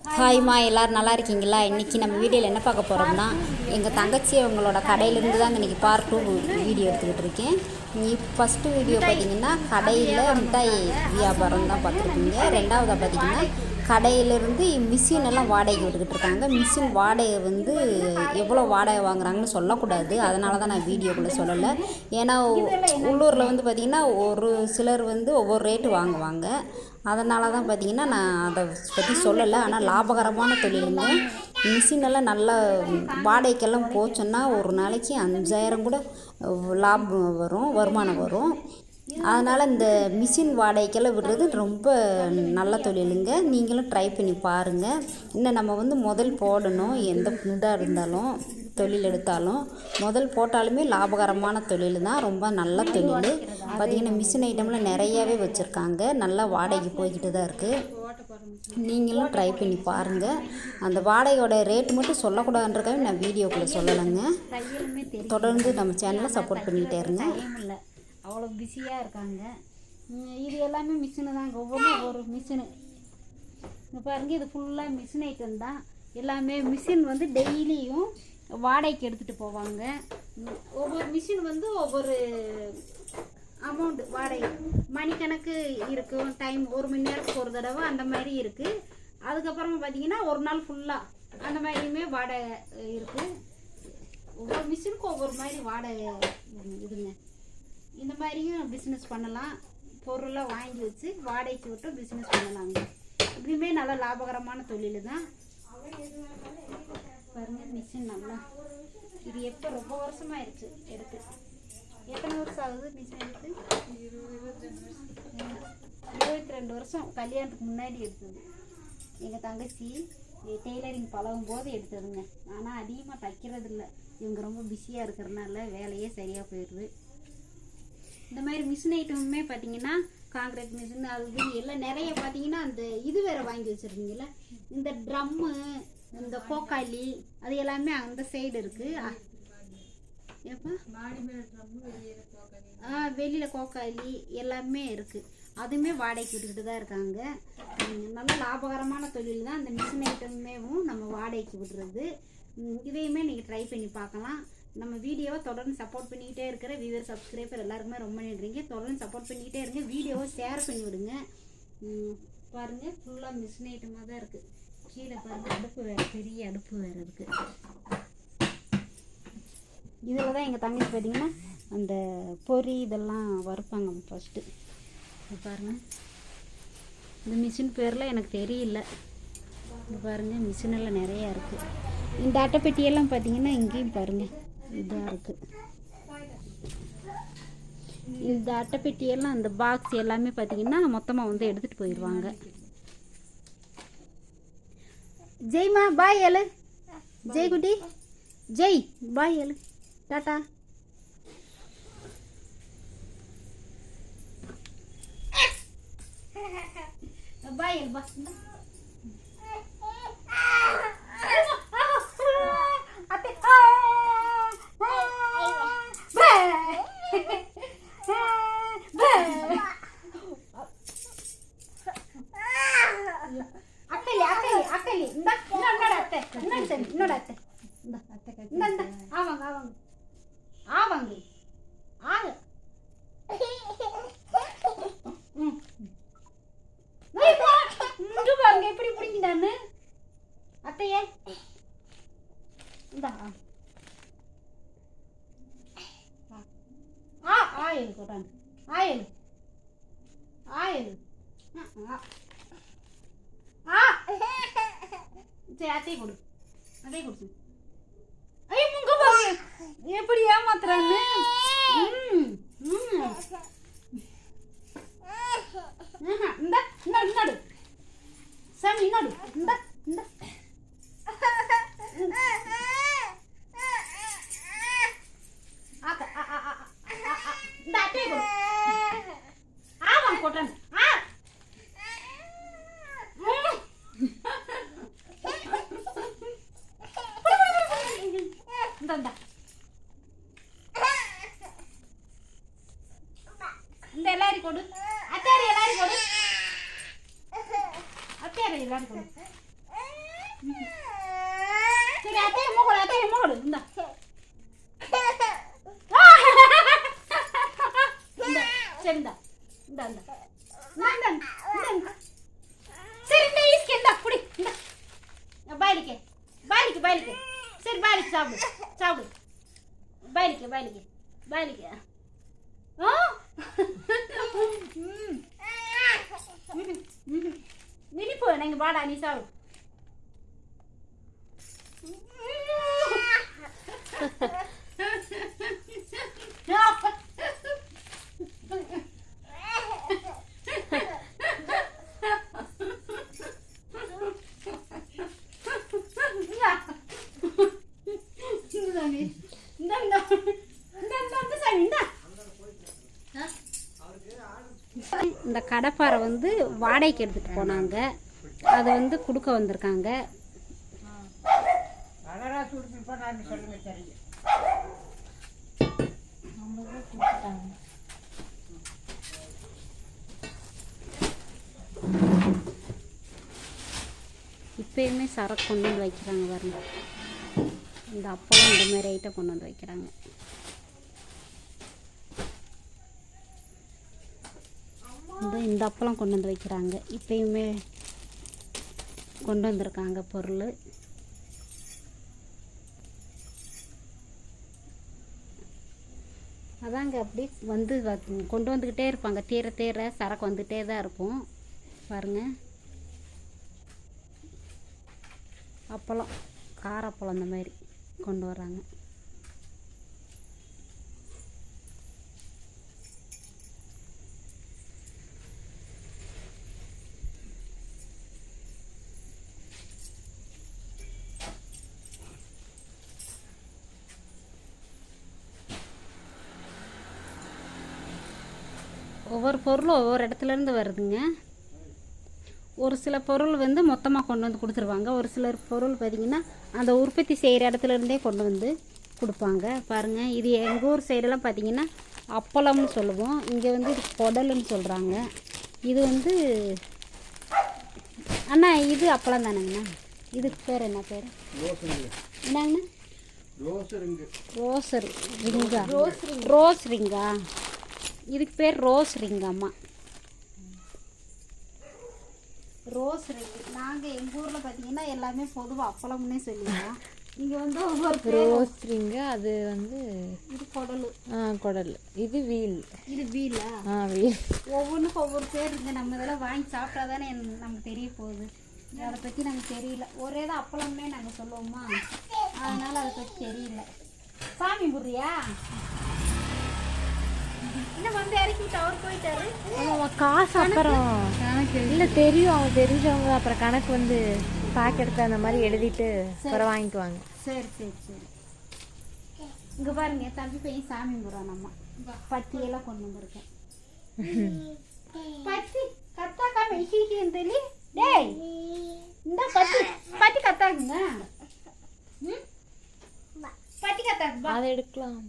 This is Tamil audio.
ஹாய்மா எல்லோரும் நல்லா இருக்கீங்களா? இன்றைக்கி நம்ம வீடியோவில் என்ன பார்க்க போகிறோம்னா எங்கள் தங்கச்சி அவங்களோட கடையிலேருந்து தான் இன்றைக்கி பார்ட் டூ வீடியோ எடுத்துக்கிட்டு இருக்கேன். நீ ஃபஸ்ட்டு வீடியோ பார்த்தீங்கன்னா கடையில் மிட்டாய் வியாபாரம் தான் பார்த்துருக்கீங்க. ரெண்டாவதாக பார்த்தீங்கன்னா கடையிலேருந்து மிஷின் எல்லாம் வாடகைக்கு விட்டுக்கிட்டு இருக்காங்க. மிஷின் வாடகை வந்து எவ்வளோ வாடகை வாங்குறாங்கன்னு சொல்லக்கூடாது. அதனால தான் நான் வீடியோக்குள்ளே சொல்லலை. ஏன்னா உள்ளூரில் வந்து பார்த்திங்கன்னா ஒரு சிலர் வந்து ஒவ்வொரு ரேட்டு வாங்குவாங்க. அதனால தான் பார்த்தீங்கன்னா நான் அதை பற்றி சொல்லலை. ஆனால் லாபகரமான தொழிலுங்க மிஷின் எல்லாம் நல்லா வாடகைக்கெல்லாம் போச்சோன்னா ஒரு நாளைக்கு அஞ்சாயிரம் கூட லாபம் வரும் வருமானம் வரும். அதனால் இந்த மிஷின் வாடகைக்கெல்லாம் விடுறது ரொம்ப நல்ல தொழிலுங்க. நீங்களும் ட்ரை பண்ணி பாருங்கள் இன்னும் நம்ம வந்து முதல் போடணும். எந்த இதாக இருந்தாலும் தொழில் எடுத்தாலும். முதல் போட்டாலுமே லாபகரமான தொழில் தான் ரொம்ப நல்ல தொழில். பார்த்திங்கன்னா மிஷின் ஐட்டம்லாம் நிறையாவே வச்சுருக்காங்க. நல்லா வாடகைக்கு போய்கிட்டு தான் இருக்குது நீங்களும் ட்ரை பண்ணி பாருங்கள் அந்த வாடகையோட ரேட்டு மட்டும் சொல்லக்கூடாதுன்றக்காக நான் வீடியோக்குள்ளே சொல்லலைங்க. தொடர்ந்து நம்ம சேனலை சப்போர்ட் பண்ணிகிட்டே இருங்க. அவ்வளோ பிஸியாக இருக்காங்க. இது எல்லாமே மிஷினு தாங்க. ஒவ்வொன்றும் ஒரு மிஷினு இங்கே பாருங்க இது ஃபுல்லாக மிஷின் ஐட்டம் தான். எல்லாமே மிஷின் வந்து டெய்லியும் வாடகைக்கு எடுத்துகிட்டு போவாங்க. ஒவ்வொரு மிஷின் வந்து ஒவ்வொரு அமௌண்ட் வாடகை. மணிக்கணக்கு இருக்கும் டைம் ஒரு மணி நேரத்துக்கு ஒரு தடவை அந்த மாதிரி இருக்குது அதுக்கப்புறமா பார்த்தீங்கன்னா ஒரு நாள் ஃபுல்லாக அந்த மாதிரியுமே வாடகை இருக்குது ஒவ்வொரு மிஷினுக்கும் ஒவ்வொரு மாதிரி வாடகை இதுங்க. இந்த மாதிரியும் பிஸ்னஸ் பண்ணலாம். பொருளை வாங்கி வச்சு வாடகைக்கு விட்டு பிஸ்னஸ் பண்ணலாங்க. இப்பயுமே நல்ல லாபகரமான தொழில் தான் பாருங்க மிஷின் நல்லா. இது எப்போ ரொம்ப வருஷமாயிருச்சு எடுத்து. எத்தனை வருஷம் ஆகுது மிஷின் எடுத்து? இருபத்தி ரெண்டு வருஷம் கல்யாணத்துக்கு முன்னாடி எடுத்தது. எங்கள் தங்கச்சி டெய்லரிங் பழகும் போது எடுத்ததுங்க. ஆனால் அதிகமாக தைக்கிறது இல்லை இவங்க ரொம்ப பிஸியாக இருக்கிறனால வேலையே சரியாக போயிடுது. இந்த மாதிரி மிஷின் ஐட்டமுமே பார்த்தீங்கன்னா காங்கிரீட் மிஷின் அது இது எல்லாம் நிறைய பார்த்தீங்கன்னா அந்த இது வேற வாங்கி வச்சுருக்கீங்கள இந்த ட்ரம்மு இந்த கோக்காளி அது எல்லாமே அந்த சைடு இருக்குது ஏப்பா ஆ வெளியில் கோக்காளி எல்லாமே இருக்குது அதுவுமே வாடகைக்கு விட்டுக்கிட்டு தான் இருக்காங்க. நல்ல லாபகரமான தொழில் தான். அந்த மிஷின் ஐட்டமேவும் நம்ம வாடகைக்கு விடுறது. இதையுமே நீங்கள் ட்ரை பண்ணி பார்க்கலாம். நம்ம வீடியோவை தொடர்ந்து சப்போர்ட் பண்ணிக்கிட்டே இருக்கிற வியூவர் சப்ஸ்கிரைபர் எல்லாருக்குமே ரொம்ப நன்றிங்க. தொடர்ந்து சப்போர்ட் பண்ணிக்கிட்டே இருங்க. வீடியோவை ஷேர் பண்ணி விடுங்க. பாருங்கள் பாருங்க ஃபுல்லாக மிஷின் ஐட்டமாக தான் இருக்குது கீழே பாருங்க அடுப்பு வேறு பெரிய அடுப்பு வேறு இருக்குது இதில் தான் எங்கள் தங்கச்சி பார்த்தீங்கன்னா அந்த பொரி இதெல்லாம் வறுப்பாங்க ஃபஸ்ட்டு பாருங்க. இந்த மிஷின் பேரில் எனக்கு தெரியல. இது பாருங்க மிஷினெல்லாம் நிறையா இருக்குது இந்த அட்டைப்பெட்டியெல்லாம் பார்த்தீங்கன்னா இங்கேயும் பாருங்கள் இதாக இருக்குது இந்த அட்டைப்பெட்டியெல்லாம் அந்த பாக்ஸ் எல்லாமே பார்த்தீங்கன்னா மொத்தமாக வந்து எடுத்துகிட்டு போயிடுவாங்க. ஜெய்மா பாய் ஏழு ஜெய் குட்டி. ஜெய் பாய் ஏழு டாட்டா பாய் ஏழு பா இந்தா. அத்தை. அக்கலி அக்கலி அக்கலி இந்த இன்னொரு அத்தை இன்னொரு சரி இன்னொரு அத்தை. இந்த ஆவாங்க ஆவாங்க. ஆக எப்படி பிடிக்கிட்டான்னு அத்தையே. இந்தா ஆ. ஆயில் கொட்டான் ஆயில் ஆயில் ஆ. சரி அத்தையை கொடு அத்தையை கொடுத்து ஐயோ முங்க பாருங்க எப்படி ஏமாத்துறான்னு ம் ம் ஆஹா, இந்த இன்னாடு இன்னாடு சாமி இன்னாடு இந்த இந்த ஆக்க, ஆ, ஆ, ஆ, ஆ, ஆ, இந்த அட்டையை கொடு. ஆமாம் கொட்டான் ஆ ம். இந்த இந்த இந்த எல்லாரும் கொடு. அத்தாரி எல்லாரும் கொடு. அத்தாரி எல்லாரும் கொடு. சரி அத்தாரி மூக்கடு அத்தையை மூக்கடு இந்தா. இந்தா, இந்தா. இந்தா இந்தா. சரி சாப்பிடு. சாப்பிடு. பாயிலிக்கு பாயிலிக்கு. பாயிலிக்கு. வாடா நீ இந்த கடப்பாரை வந்து வாடகைக்கு எடுத்துட்டு போனாங்க. அதை வந்து கொடுக்க வந்திருக்காங்க. இப்பயுமே சரக்கு கொண்டு வந்து வைக்கிறாங்க பாருங்க. இந்த அப்பளம் இந்த மாதிரி ஐட்டம் கொண்டு வந்து வைக்கிறாங்க. இந்த இந்த அப்பளம் கொண்டு வந்து வைக்கிறாங்க. இப்பயுமே கொண்டு வந்திருக்காங்க பொருள். அதாங்க அப்படி வந்து கொண்டு வந்துக்கிட்டே இருப்பாங்க. தீர தீர சரக்கு வந்துகிட்டே தான் இருக்கும். பாருங்க. அப்பளம் காரப்பழம் அந்த மாதிரி கொண்டு வராங்க ஒவ்வொரு பொருளும் ஒவ்வொரு இடத்துல இருந்து வருதுங்க. ஒரு சில பொருள் வந்து மொத்தமாக கொண்டு வந்து கொடுத்துருவாங்க. ஒரு சிலர் பொருள் பார்த்திங்கன்னா அந்த உற்பத்தி செய்கிற இடத்துல இருந்தே கொண்டு வந்து கொடுப்பாங்க. பாருங்கள் இது எங்கள் ஊர் சைடெல்லாம் பார்த்திங்கன்னா அப்பளம்னு சொல்லுவோம். இங்கே வந்து இது குடலுன்னு சொல்கிறாங்க இது வந்து அண்ணா இது அப்பளம் தானேங்கண்ணா? இதுக்கு பேர் என்ன பேர்? என்னங்கண்ணா? ரோஸ் ரிங்கா. ரோஸ் ரிங்கா? இதுக்கு பேர் ரோஸ் ரிங்காம்மா ரோஸ் ரிங். நாங்கள் எங்கள் ஊரில் பார்த்தீங்கன்னா எல்லாமே பொதுவாக அப்பளம்னே சொல்லுவோம். இங்கே வந்து ஒவ்வொரு பேர் ரோஸ்ட்ரிங்க அது வந்து இது குடலு. ஆ, குடல். இது வீல். இது வீலா? ஆ வீல். ஒவ்வொன்றுக்கும் ஒவ்வொரு பேர் இருக்கு. நம்ம இதெல்லாம் வாங்கி சாப்பிட்டா தானே நமக்கு தெரிய போகுது. அதை பற்றி நமக்கு தெரியல. ஒரே தான் அப்பளம்னே நாங்கள் சொல்லுவோமா? அதனால அதை பற்றி தெரியல. சாமி புரியா இன்னும் வந்து இறக்கி விட்டு அவர் போயிட்டாரு ஆமாம்மா காசு அப்புறம். இல்லை தெரியும் அவங்க தெரிஞ்சவங்க அப்புறம் கணக்கு வந்து பாக்கெடுத்து அந்த மாதிரி எழுதிட்டு அப்புறம் வாங்கிக்குவாங்க. சரி சரி சரி. இங்கே பாருங்க தம்பி பையன் சாமி கும்பிட்றான் நம்ம பத்தியெல்லாம் கொண்டு வந்திருக்கேன். பத்தி கத்தாக்கா மெஷிக்கின்னு சொல்லி டேய் இந்த பத்தி பத்தி கத்தாக்குங்க? பத்தி கத்தாக்கு அதை எடுக்கலாம்.